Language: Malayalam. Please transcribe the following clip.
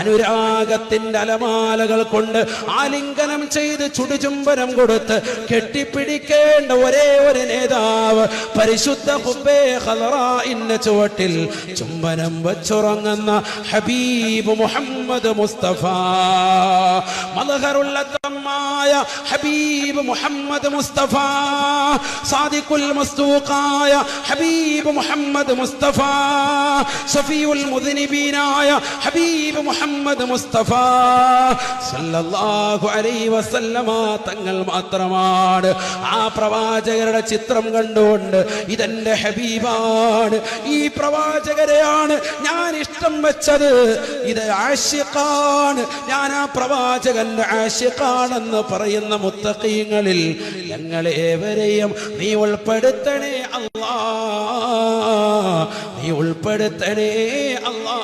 അനുരാഗത്തിന്റെ അലമാലകൾ കൊണ്ട് ആലിംഗനം ചെയ്ത് ചുടുചുംബനം കൊടുത്ത് കെട്ടിപ്പിടിക്കേണ്ട ഒരേ ഒരു നേതാവ് പരിശുദ്ധ ഇന്ന ചുവട്ടിൽ ചുംബനം വച്ചുറങ്ങുന്ന ഹബീബ് മുഹമ്മദ് മുസ്തഫ. മലഹറുള്ള തമ്മായ ഹബീബ് മുഹമ്മദ് മുസ്തഫ. സാദിഖുൽ മസ്തൂഖായ ഹബീബ് മുഹമ്മദ് മുസ്തഫ. സഫിയുൽ മുദിനിബീനായ ഹബീബ് മുഹമ്മദ് മുസ്തഫ സല്ലല്ലാഹു അലൈഹി വസല്ലമ തങ്ങൾ മാത്രമാണ്. ആ പ്രവാചകരുടെ ചിത്രം കണ്ടുകൊണ്ട് ഇതെന്റെ ഹബീബാണ്. ഈ പ്രവാചകരെയാണ് ഞാൻ ഇഷ്ടം വെച്ചത്. ഇത് ആഷിഖാണ്. ഞാൻ ആ പ്രവാചകന്റെ ആഷിഖാണെന്ന് പറയുന്ന മുത്തഖീങ്ങളിൽ ഞങ്ങളേവരെയും നീ ഉൾപ്പെടുത്തണേ അല്ലാ നീ ഉൾപ്പെടുത്തണേ അല്ലാ